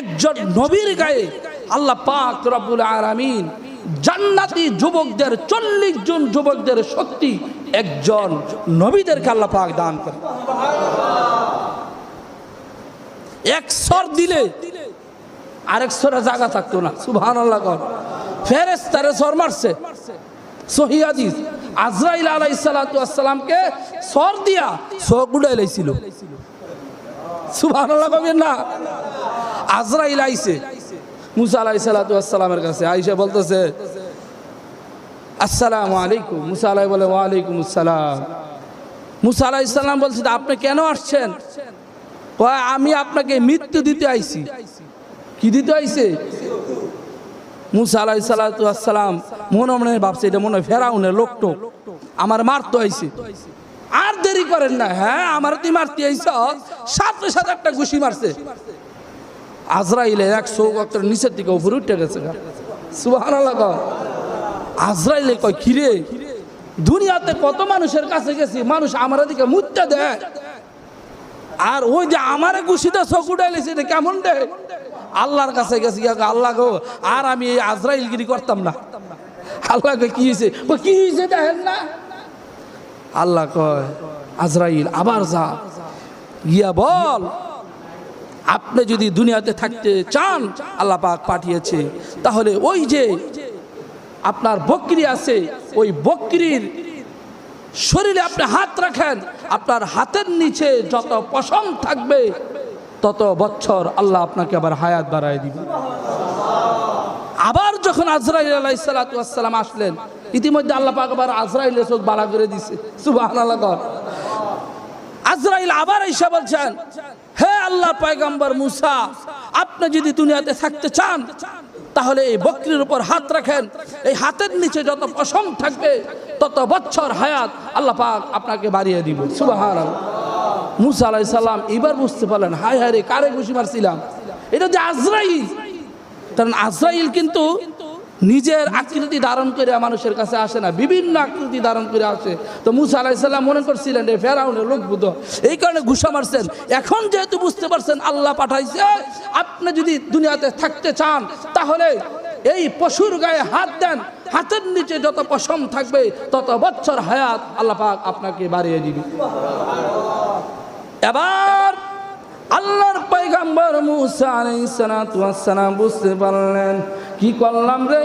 একজন নবীর গায়ে আল্লাহ পাক রব্বুল আলামিন জান্নাতি যুবকদের চল্লিশ জন যুবকদের শক্তি একজন নবীদেরকে আল্লাহ পাক দান করে এক সর দিলে আরেক সরে জায়গা থাকতো না সুবহান আল্লাহ কর। ফেরেস তারে সর মারছে সহিয়াদিস আজরাইল আলাই সালাতামকে সর দিয়া সর গুড়াই লাইছিল সুবহান আল্লাহ কবেন না? আজরাইল আইসে মুসা আলাই সালাতামের কাছে আইসা বলতেছে, আসসালামু আলাইকুম। মুসা আলাই বলে, ওয়ালাইকুম আসসালাম। মুসা আলাই সাল্লাম বলছে, আপনি কেন আসছেন? আমি আপনাকে মৃত্যু দিতে আইছি। কি দিতে আইছে? মুসা আলাই সালাতাম মনে মনে ভাবছে, এটা মনে হয় ফেরাউনের লোকটো আমার মারতো আইছে। আর দেরি করেন না। হ্যাঁ আমার তুই মারতে আইছ। সাথে সাথে একটা ঘুষি মারছে। আজরাইলে এক বক্তর নিচের দিকে উপরে উঠে গেছে সুবাহান আজরাইলে কয়, কিরে? দুনিয়াতে কত মানুষের কাছে গেছি? মানুষ আমার দিকে মুত্যা দেয়। আর ওই যে আমারে গুছিতে চোখ উঠাইলেছে এটা কেমন দে আল্লাহর কাছে গেছি আল্লাহ গো, আর আমি এই আজরাইলগিরি করতাম না। আল্লাহকে কি হয়েছে ও কি হয়েছে দেখেন না? আল্লাহ কয়, আজরাইল, আবার যা। গিয়া বল। আপনি যদি দুনিয়াতে থাকতে চান, আল্লাহ পাক পাঠিয়েছে। তাহলে ওই যে আপনার বকরি আছে, ওই বকরির শরীরে আপনি হাত রাখেন, আপনার হাতের নিচে যত পশম থাকবে, তত বছর আল্লাহ আপনাকে আবার হায়াত বাড়ায় দিবে। আবার যখন আজরাইল আলাই সালাতাম আসলেন, ইতিমধ্যে আল্লাহ পাক আবার আজরাইলের চোখ বালা করে দিছে। সুবাহ আল্লাহ। আজরাইল আবার এসে বলছেন, হে আল্লাহ পয়গম্বর মুসা, আপনি যদি দুনিয়াতে থাকতে চান, তাহলে এই বকরির উপর হাত রাখেন। এই হাতের নিচে যত পশম থাকবে, তত বছর হায়াত আল্লাহ পাক আপনাকে বাড়িয়ে দিব। সুবাহান মুসা আলাই সাল্লাম এবার বুঝতে পারলেন, হায় হায় রে, কারে ঘুষি মারছিলাম? এটা যে আজরাইল। কারণ আজরাইল কিন্তু নিজের আকৃতি ধারণ করে মানুষের কাছে আসে না, বিভিন্ন আকৃতি ধারণ করে আসে। তো মুসা আলাইসাল্লাম মনে করছিলেন রে ফেরাউনের লোক বুধ, এই কারণে ঘুষা মারছেন। এখন যেহেতু বুঝতে পারছেন আল্লাহ পাঠাইছে, আপনি যদি দুনিয়াতে থাকতে চান, তাহলে এই পশুর গায়ে হাত দেন। হাতের নিচে যত পশম থাকবে, তত বছর হায়াত আল্লাহ পাক আপনাকে বাড়িয়ে দিবে। এবার আল্লাহর পয়গাম্বর মুসা আলাইহিস সালাম বুঝতে পারলেন কি করলাম রে?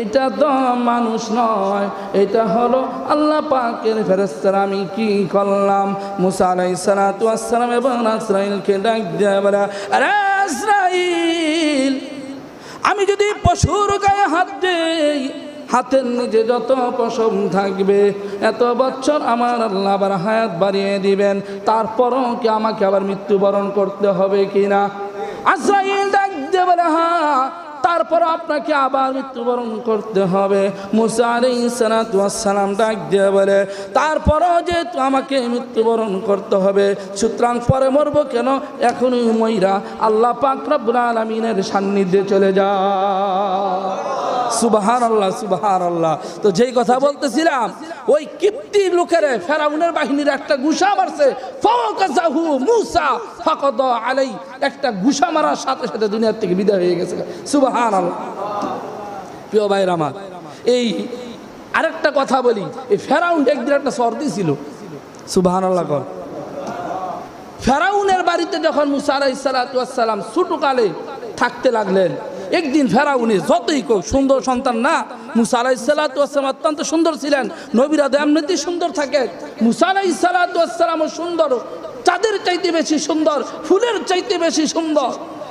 এটা তো মানুষ নয়, এটা হলো আল্লাহ পাকের ফেরেস্তার আমি কি করলাম? মুসা আলাইহিস সালাতু ওয়াস এবং আসরাইলকে ডাক বলে, আরে আমি যদি পশুর গায়ে হাত দেই, হাতের নিচে যত পশম থাকবে, এত বছর আমার আল্লাহ আবার হায়াত বাড়িয়ে দিবেন, তারপরও কি আমাকে আবার মৃত্যুবরণ করতে হবে কিনা? আজরাইল ডাক দিয়ে বলে হ্যাঁ তারপর আপনাকে আবার মৃত্যুবরণ করতে হবে। মুসা সালাম ডাক দিয়ে বলে, তারপরও যেহেতু আমাকে মৃত্যুবরণ করতে হবে, সুতরাং পরে মরবো কেন? এখনই ময়রা আল্লাহ পাক রব্বুল আলমিনের সান্নিধ্যে চলে যা। সুবাহান আল্লাহ সুবাহান আল্লাহ তো যেই কথা বলতেছিলাম ওই কিপ্তি লোকের ফেরাউনের বাহিনীর একটা গুসা মারছে। ফাওকাজাহু মুসা, ফাকাদ আলাই, একটা গুসা মারার সাথে সাথে দুনিয়ার থেকে বিদায় হয়ে গেছে। সুবাহান আল্লাহ প্রিয় ভাইয়ের আমার, এই আরেকটা কথা বলি, এই ফেরাউন একদিন একটা সর্দি ছিল। সুবাহান আল্লাহ কর। ফেরাউনের বাড়িতে যখন মুসা আলাইসালাম ছোটকালে থাকতে লাগলেন, একদিন ফেরাউনি যতই কোক সুন্দর সন্তান না মুসা আলাইসালাম অত্যন্ত সুন্দর ছিলেন। নবীরা এমনিতেই সুন্দর থাকে। মুসা আলাইসালামও সুন্দর। চাঁদের চাইতে বেশি সুন্দর, ফুলের চাইতে বেশি সুন্দর।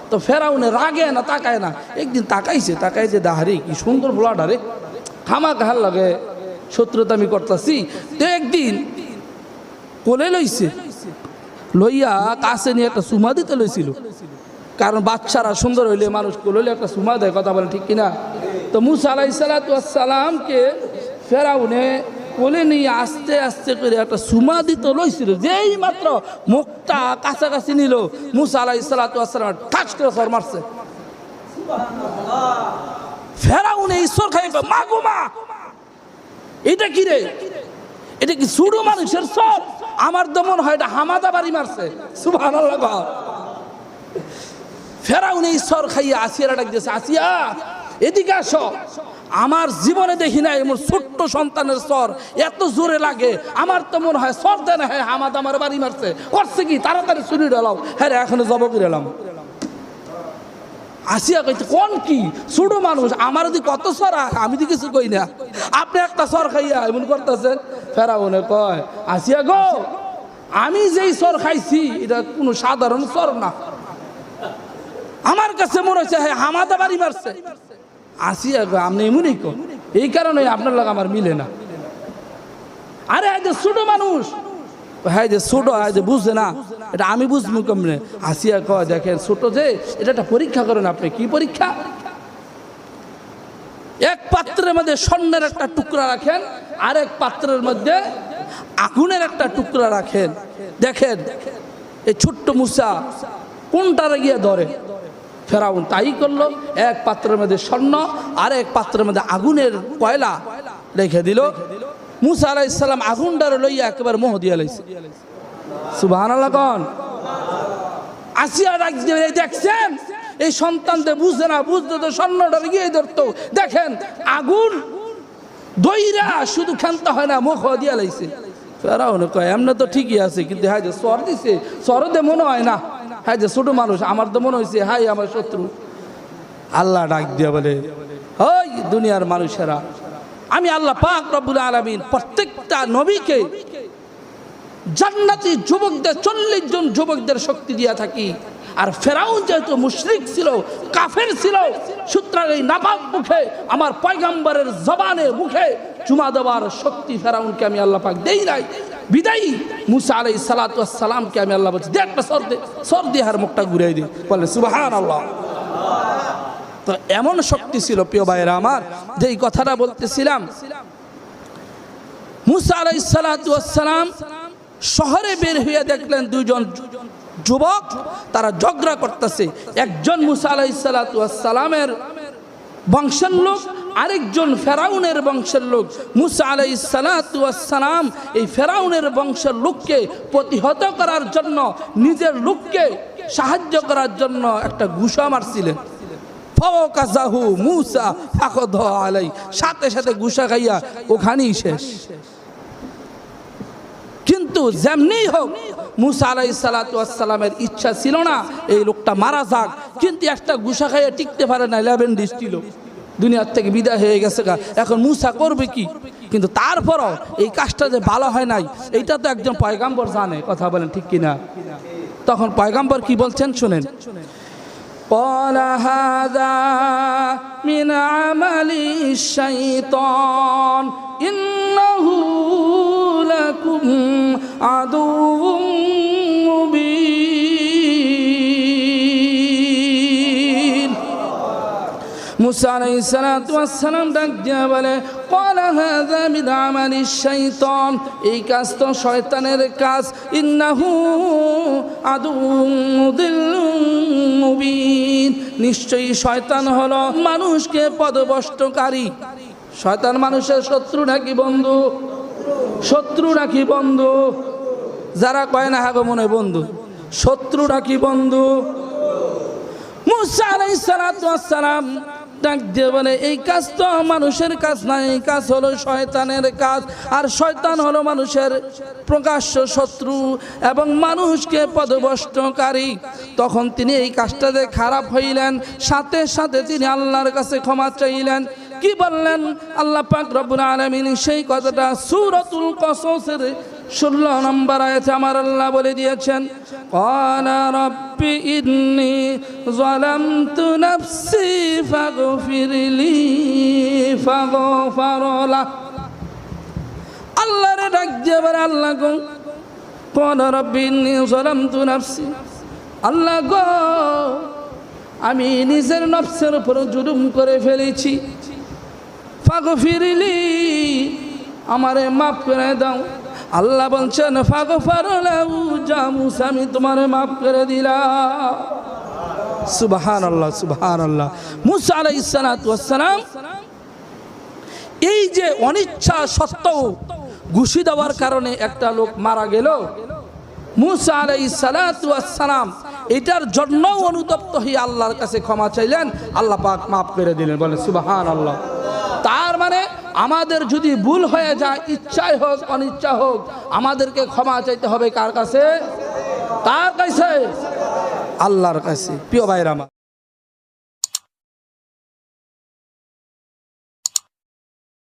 তো ফেরাউনে রাগে না, তাকায় না। একদিন তাকাইছে তাকাইছে দাহারি কি সুন্দর ফোলাটা রে। খামা কাহার লাগে, শত্রুতা আমি করতেছি। তো একদিন কোলে লইছে, লইয়া কাছে নিয়ে একটা সুমা দিতে লইছিল। কারণ বাচ্চারা সুন্দর হইলে মানুষ কোলে একটা সুমা দেয়, কথা বলে ঠিক কিনা? তো মুসা আলাই সালাতামকে ফেরাউনে কোলে নিয়ে আস্তে আস্তে করে একটা সুমা দিতে লইছিল, যেই মাত্র মুখটা কাছাকাছি নিল, মুসা আলাই সালাতাম ঠাস করে সর মারছে। ফেরাউনে ঈশ্বর খাই মা গো মা, এটা কি রে? এটা কি সুডো মানুষের সব? আমার তো মনে হয় এটা হামাদা বাড়ি মারছে। সুবহানাল্লাহ ফেরাউন সর খাইয়া আসিয়ারা ডাক দিয়েছে, আসিয়া এদিকে আসো। আমার জীবনে দেখি না এমন ছোট্ট সন্তানের স্বর এত জোরে লাগে। আমার তো মনে হয় স্বর দেন হ্যাঁ হামাদ আমার বাড়ি মারছে। করছে কি? তাড়াতাড়ি চুরি ডালাও হ্যাঁ রে, এখনও জব করে এলাম আসিয়া কইতে কোন কি? ছোট মানুষ আমার যদি কত আ- আমি তো কিছু কই না। আপনি একটা সর খাইয়া এমন করতেছেন? ফেরাউনে কয় আসিয়া গো আমি যেই সর খাইছি এটা কোনো সাধারণ সর না। আমার কাছে মনে হচ্ছে হ্যাঁ হামাদা বাড়ি মারছে। আসিয়া গো, আপনি এমনই কো। এই কারণে আপনার লাগে আমার মিলে না। আরে যে ছোট মানুষ। হ্যাঁ যে ছোট হ্যাঁ যে বুঝছে না। এটা আমি বুঝব কেমনে? আসিয়া কয়, দেখেন, ছোট যে, এটা একটা পরীক্ষা করেন আপনি। কি পরীক্ষা? এক পাত্রের মধ্যে স্বর্ণের একটা টুকরা রাখেন আর এক পাত্রের মধ্যে আগুনের একটা টুকরা রাখেন। দেখেন, এই ছোট্ট মুসা কোনটারে গিয়ে ধরে? ফেরাউন তাই করল, এক পাত্রের মধ্যে স্বর্ণ আর এক পাত্রের মধ্যে আগুনের কয়লা রেখে দিল। মুসা আলাহ ইসলাম আগুনটারে লইয়া একেবারে মোহ দিয়া লাইছে। সুবাহ কন। আসিয়া ডাক দেখছেন? এই সন্তানদের বুঝতে না, বুঝতে তো স্বর্ণটা গিয়ে ধরতো। দেখেন, আগুন দইরা শুধু খানতে হয় না মুখ দিয়া লাইছে। ফেরাও না কয়, এমনি তো ঠিকই আছে, কিন্তু হ্যাঁ যে সর দিছে সরদে মনে হয় না। হ্যাঁ যে ছোটো মানুষ, আমার তো মনে হয়েছে, হাই, আমার শত্রু। আল্লাহ ডাক দিয়া বলে, ওই দুনিয়ার মানুষেরা, আমি আল্লাহ পাক রব্বুল আলামিন প্রত্যেকটা নবীকে জান্নাতি যুবকদের, চল্লিশ জন যুবকদের শক্তি দিয়া থাকি। আর ফেরাউন যেহেতু মুশরিক ছিল, কাফের ছিল, সুতরাং এই নাপাক মুখে, আমার পয়গাম্বরের জবানে মুখে চুমা দেওয়ার শক্তি ফেরাউনকে আমি আল্লাহ পাক দেই নাই। বিদায়ী। মুসা আলাই সালাতু সালামকে আমি আল্লাহ বলছি দে একটা সর দে হার মুখটা ঘুরাই দিই বলে সুবাহান আল্লাহ তো এমন শক্তি ছিল প্রিয় ভাইয়েরা আমার, যে এই কথাটা বলতেছিলাম। মুসা আলাই সালাম শহরে বের হয়ে দেখলেন দুজন যুবক, তারা ঝগড়া করতেছে। একজন মুসা আলাই সালামের বংশের লোক, আরেকজন ফেরাউনের বংশের লোক। মুসা আলাই সালাম এই ফেরাউনের বংশের লোককে প্রতিহত করার জন্য, নিজের লোককে সাহায্য করার জন্য একটা ঘুষা মারছিলেন। ফাওকাজাহু মুসা ফাকদ আলাই সাথে সাথে গুসা খাইয়া ওখানেই শেষ। কিন্তু যেমনি হোক, মুসা আলাই সালাতামের ইচ্ছা ছিল না, এই লোকটা মারা যাক কিন্তু একটা গুসা খাইয়া টিকতে পারে না ইলেভেন ডিস্টিল দুনিয়ার থেকে বিদায় হয়ে গেছে গা এখন মুসা করবে কি কিন্তু তারপরও এই কাজটা যে ভালো হয় নাই এইটা তো একজন পয়গাম্বর জানে কথা বলেন ঠিক কিনা তখন পয়গাম্বর কি বলছেন শুনেন قال هذا من عمل الشيطان إنه لكم عدو ডাক দিয়া বলে এই কাজ শয়তানের কাজ। ইন্নাহু নিশ্চয়ই শয়তান হলো মানুষকে পদভষ্টকারী শয়তান মানুষের শত্রু নাকি বন্ধু? শত্রু নাকি বন্ধু? যারা কয় না, হাগো মনে বন্ধু। শত্রু নাকি বন্ধু? মুসা আলাইহিস সালাতু ওয়াস সালাম ডাক দিয়ে বলে, এই কাজ তো মানুষের কাজ না, এই কাজ হলো শয়তানের কাজ। আর শয়তান হলো মানুষের প্রকাশ্য শত্রু এবং মানুষকে পদভষ্টকারী তখন তিনি এই কাজটাতে খারাপ হইলেন। সাথে সাথে তিনি আল্লাহর কাছে ক্ষমা চাইলেন। কি বললেন? আল্লাহ পাক রব্বুল আলামিন সেই কথাটা সূরাতুল কসসের ষোলো নম্বর আয়াতে আমার আল্লাহ বলে দিয়েছেন, ক্বালা রাব্বি ইন্নী যালামতু নাফসি ফাগফিরলি ফাগফার লাহ আল্লাহরে ডাক দিয়ে বলে, আল্লাহ গো, ক্বালা রাব্বি ইন্নী যালামতু নাফসি। আল্লাহ গো, আমি নিজের নফসের উপর জুলুম করে ফেলেছি। ফাগফিরলি, আমারে মাফ করে দাও। আল্লাহ বলছেন আমি তোমারে মাফ করে দিলাম। সুবহান আল্লাহ সুবহান আল্লাহ মুসা ওয়াস সালাম এই যে অনিচ্ছা সত্ত্বেও ঘুষি দেওয়ার কারণে একটা লোক মারা গেল। মুসা আলাইহিস সালাতু ওয়াস সালাম এটার জন্য অনুতপ্ত হয়ে আল্লাহর কাছে ক্ষমা চাইলেন। আল্লাহ পাক মাফ করে দিলেন বলেন সুবাহান আল্লাহ তার মানে আমাদের যদি ভুল হয়ে যায়, ইচ্ছাই হোক, অনিচ্ছা হোক, আমাদেরকে ক্ষমা চাইতে হবে কার কাছে? কার কাছে? আল্লাহর কাছে। প্রিয় ভাইরামা